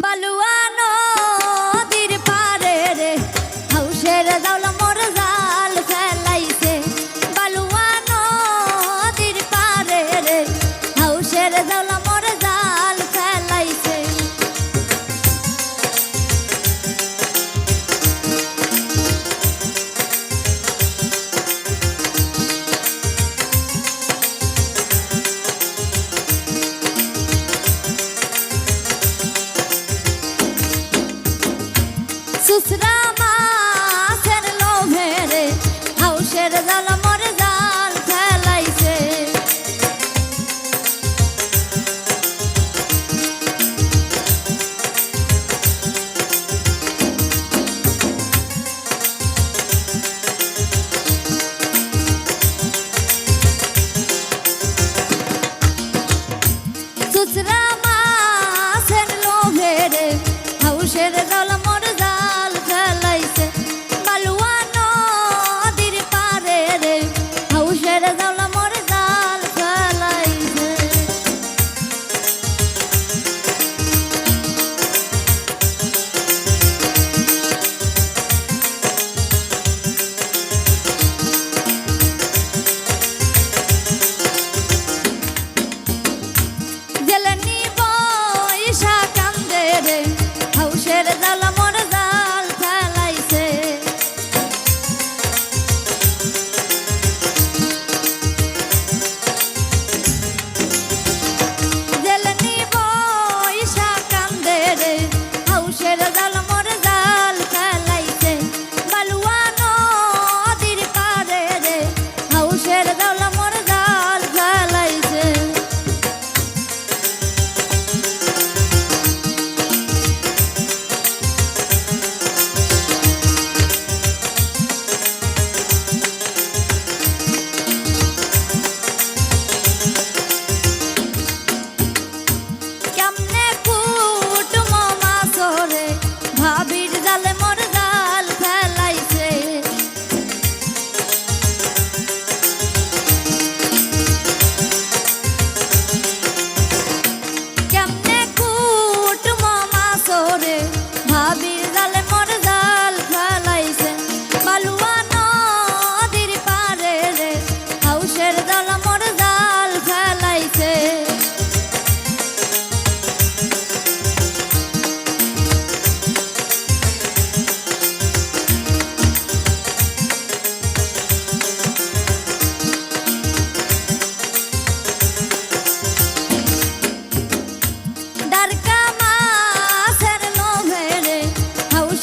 baluar. দুসরা মাছের লোভে রে হাউসের জালা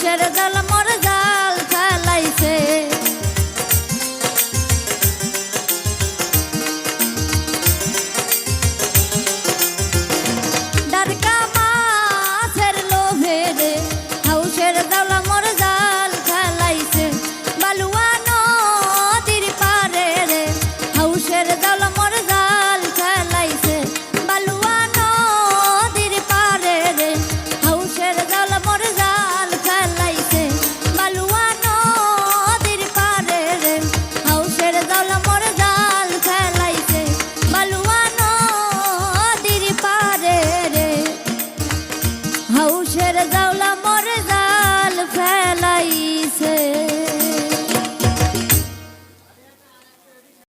কিসের জাল মর জাল ফেলাইছে ডারকা মাছের লোভে রে হাউসের জাল